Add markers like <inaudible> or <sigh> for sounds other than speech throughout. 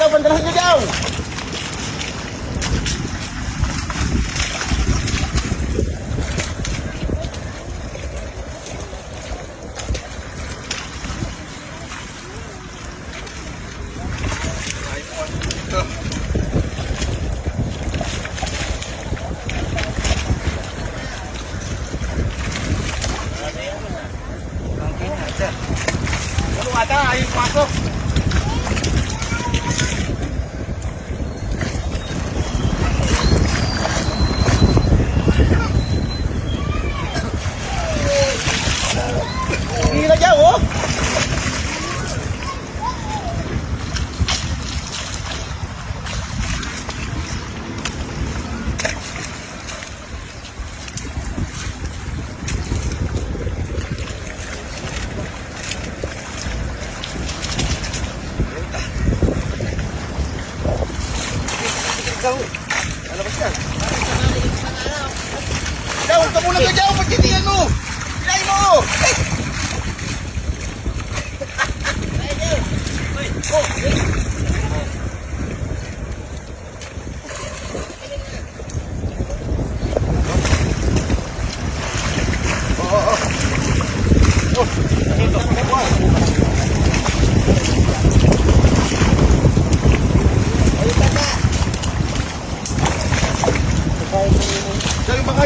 Basta, bandalahan niyo daw. Ano ata, ayaw pumasok. Dyan, oh! Ikaw, ano ba siya? Ikaw, huwag ka muna ka dyan, pagkitiyan mo! Kinain mo! Ay!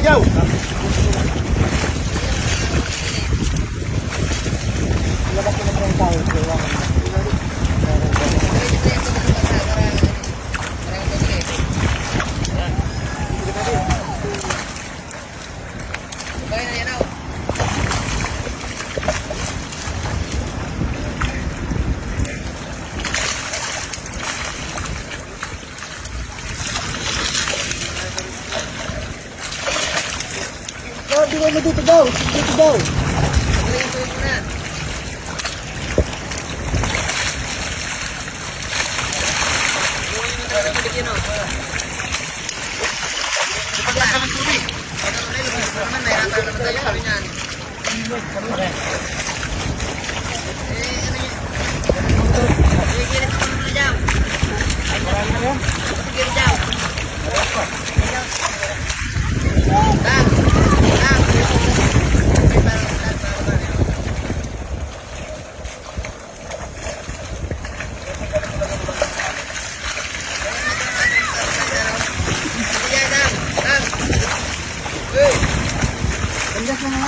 Galing ba ka dyan? Sabi mo dito daw,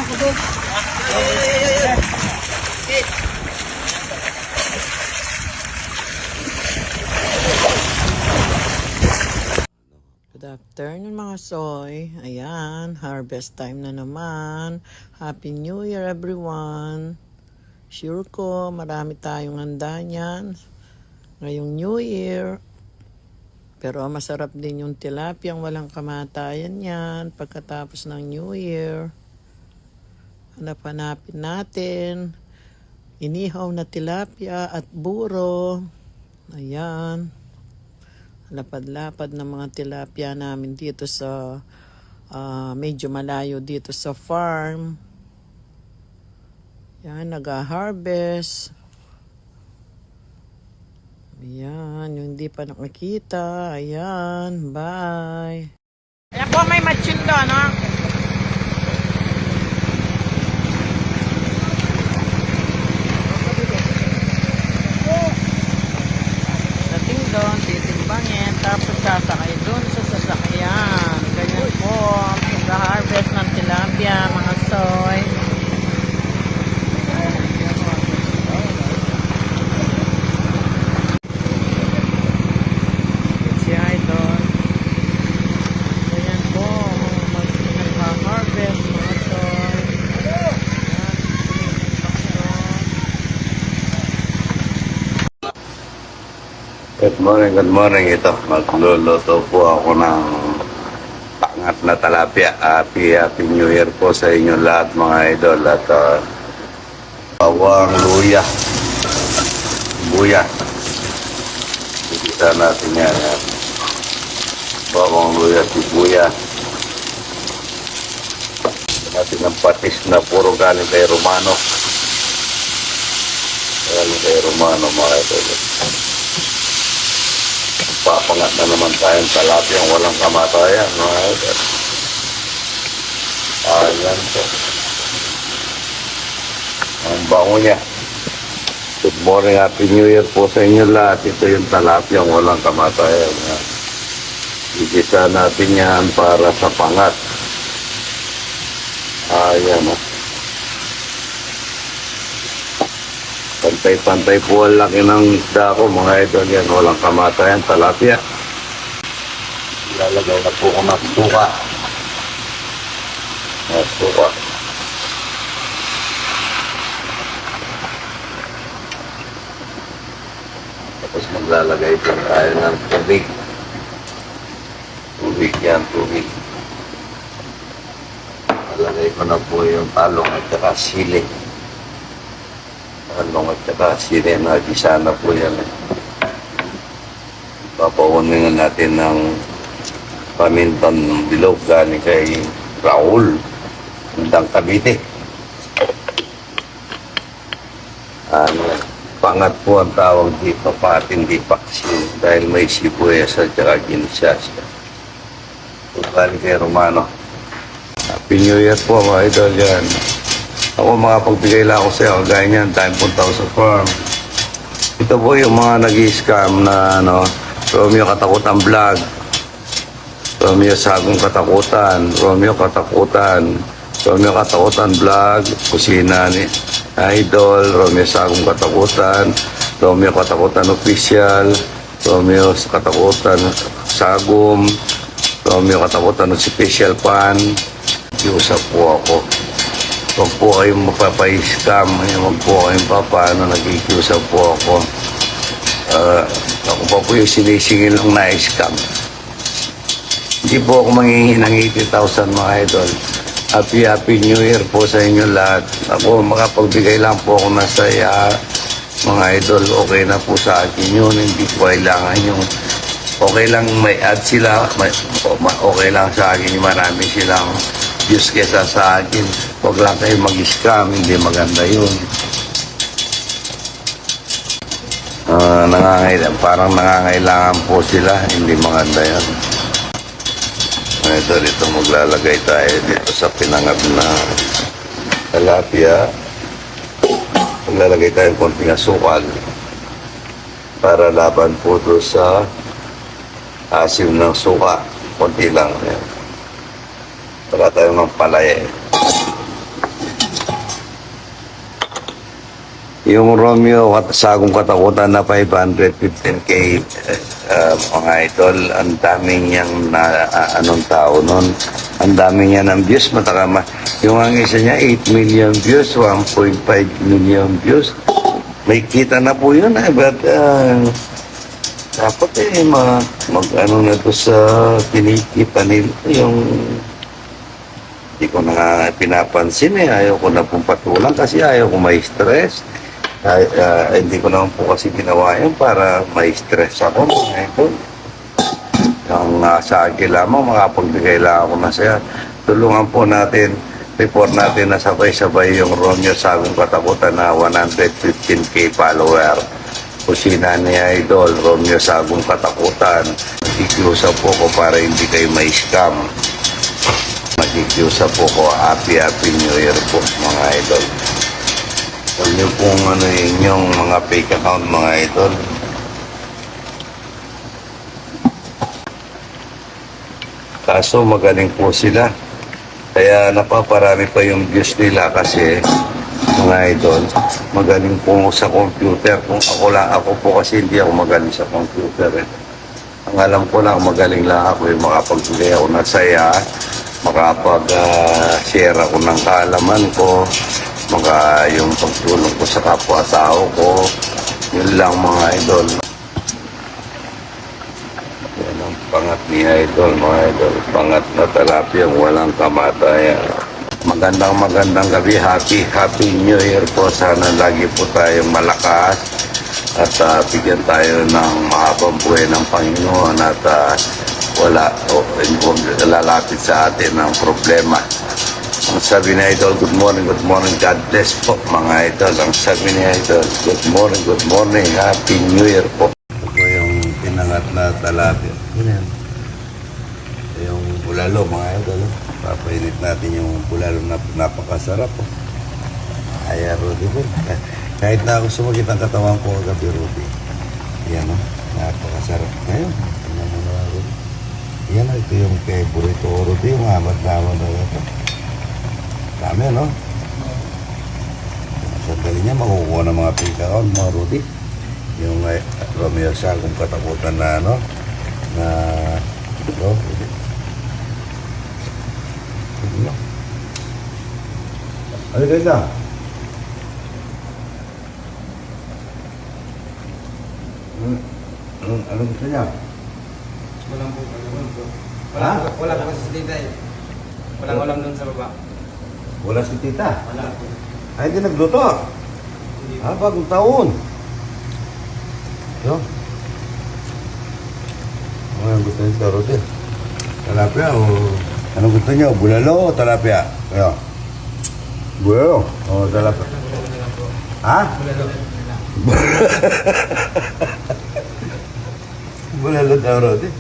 dito daw. Good afternoon mga soy. Ayan, harvest time na naman. Happy New Year everyone. Sure ko, marami tayong handa niyan. Ngayong New Year. Pero masarap din yung tilapia, walang kamatayan yan pagkatapos ng New Year. Hanap-hanapin natin. Inihaw na tilapia at buro. Ayan lapad-lapad ng mga tilapia namin dito sa ah, medyo malayo dito sa farm. Yan, nag-harvest. Ayan, yung hindi pa nakakita. Ayan, bye. Ayan po, may matching doon, no? Dating doon, titimbangin, tapos sasakay doon sa sasakyan. Ganyan po, sa harvest ng tilapia, mga soy. Yan. Morning, good morning. Ito, magluluto po ako ng pangat na talapia. Happy, happy New Year po sa inyo lahat mga idol. At uh, bawang luya. Buya. Kita natin yan. Bawang luya, sibuya. Natin ang patis na puro galing kay Romano. Galing kay Romano mga idol. Papangat na naman tayong talapiyang walang kamatayan. Mga. Ayan po. Ang bango niya. Good morning, Happy New Year po sa inyo lahat. Ito yung talapiyang walang kamatayan. Igisa natin yan para sa pangat. Ayan o. Pantay-pantay po ang laki ng isda ko, mga idol yan. Walang kamatayan, talapia. Ilalagay na po ko ng suka. Ng suka. Tapos maglalagay din tayo ng tubig. Tubig yan, tubig. Lalagay ko na po yung talong at saka sili. Talong at saka sili na gisa na po yan. Papakunin na natin ng pamintan ng bilog galing kay Raul. Hindang Cavite. Ano, pangat po ang tawag dito, patindi paksin dahil may sibuyas at saka ginisas. Galing kay Romano. Happy New Year po mga idol yan. Ako makapagbigay lang ako sa iyo, gaya niyan, time punta ako sa farm. Ito po yung mga nag-scam na ano, Romeo Katakutan Vlog, Romeo Sagong Katakutan, Romeo Katakutan, Romeo Katakutan Vlog, Kusina ni Idol, Romeo Sagong Katakutan, Romeo Katakutan Official, Romeo Katakutan Sagom, Romeo Katakutan Special Pan, Kiusap po ako. Huwag po kayong mapapay-scam. Huwag po kayong papaano nagkikiusap po ako. Ah, ako pa po yung sinisingil ng na-scam. Hindi po ako manghihingi ng 80,000 mga idol. Happy, happy New Year po sa inyo lahat. Ako, makapagbigay lang po ako ng saya. Mga idol, okay na po sa akin yun. Hindi ko kailangan yung okay lang may ad sila. May, okay lang sa akin marami silang views kesa sa akin. Huwag lang kayo mag-scam. Hindi maganda yun. Ah, nangangailangan, parang nangangailangan po sila. Hindi maganda yan. Ito, dito maglalagay tayo dito sa pinangab na talapia. Maglalagay tayo ng konting asukal para laban po doon sa asim ng suka. Konti lang. Yan. Para tayo ng palaya. Yung Romeo at sagong katakutan na 515k uh, mga idol, ang daming niyang na, ah, anong tao nun. Ang daming niya ng views, matakama. Yung ang isa niya, 8 million views, 1.5 million views. May kita na po yun eh, but uh, dapat eh, mag, mag ano na to sa kinikita nila yung hindi ko na pinapansin eh. Ayaw ko na pong patulang kasi ayaw ko may stress. Ay, ah, hindi ko naman po kasi ginawa yun para may stress ako. Mga ito. Ang uh, sa akin lamang, makapagbigay lang ako na saya. Tulungan po natin, report natin na sabay-sabay yung Romeo Sagong Katakutan na 115k follower. Kusina ni Idol, Romeo Sagong Katakutan. Nakikiusap po ko para hindi kayo may scam. Nakikiusap po ko, happy happy new year po mga idol. Huwag niyo pong ano yung mga fake account mga idol. Kaso magaling po sila. Kaya napaparami pa yung views nila kasi mga idol, magaling po sa computer. Kung ako lang, ako po kasi hindi ako magaling sa computer. Eh. Ang alam ko lang, magaling lang ako yung makapagbigay ako ng saya, makapag-share ako ng kaalaman ko, maka yung pagtulong ko sa kapwa-tao ko, yun lang mga idol. Pangat ni Idol, mga Idol. Pangat na talapia, walang kamatayan. Magandang magandang gabi. Happy, happy New Year po. Sana lagi po tayong malakas at ah, bigyan tayo ng mahabang buhay ng Panginoon at ah, wala o huwag lalapit sa atin ng problema. Sabi ni Idol, good morning, good morning, God bless po mga Idol. Ang sabi ni Idol, good morning, good morning, Happy New Year po. Ito po yung pinangat na talapia. Yan. Ito yung bulalo mga Idol. oh. Papainit natin yung bulalo na napakasarap. Oh. Ay, Rudy po. <laughs> Kahit na ako sumagit ang katawan ko kagabi, Rudy. Yan, oh. Napakasarap. Ngayon, mo na, Rudy. Yan, oh, ito yung favorite ko, Rudy. Yung hamad-hamad na ito. Dami, no? Sandali niya, makukuha ng mga pink-account, mga Rudy. Yung uh, Romeo siya, kung katakutan na, ano, na, ito, Rudy. Ano? Ano ganda? Ano, anong, anong gusto niya? Walang po, walang po. Ha? Walang po, sa tita eh. Walang walang doon sa baba. Wala si tita. Wala po. Ay, hindi nagluto. Hindi Ha, bagong taon. Yo. Ano ang gusto niyo, Rodel? Talapia o... Anong gusto niyo? Bulalo o talapia? Ayo. Bulalo. O talapia. Ha? Bulalo. Bulalo daw, Rodel.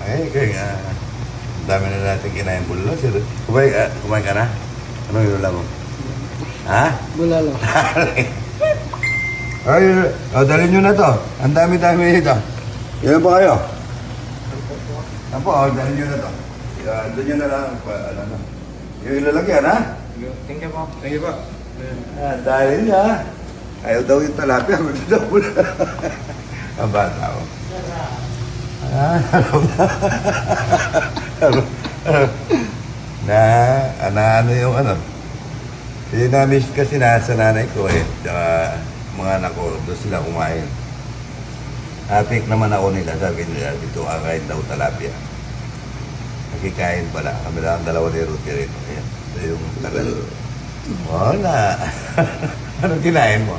Ay, kaya... Ang dami na natin kinain bulalo. Sir. Kumain, ah, kumain ka na? Anong yung mo? Ha? Bulalo. <laughs> Ay, oh, dalhin nyo na to. Ang dami-dami nito. Yan ba kayo? Apo, oh, dalhin nyo na to. Uh, doon nyo na lang. Pa, ano, ano. Yung ilalagyan, ha? Thank you po. Thank you po. Ah, dahil niya. Ayaw daw yung talapia. Gusto daw mo na. <laughs> Ang bata ko. Ah, <laughs> ano na? Ano? <laughs> ano? Na, ano, ano yung ano? Yung na-miss kasi nasa nanay ko eh. Tsaka mga anak ko, doon sila kumain. Hapik naman ako nila, sabi nila, dito kakain daw talapia. Nakikain pala. Kami lang ang dalawa ni Ruti rin. Ayan. Ito yung tagal. Wala. <laughs> Anong kinain mo?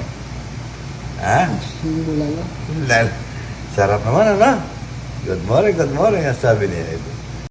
Ha? Bulalo. Lal. Sarap naman, ano? Good morning, good morning, sabi niya.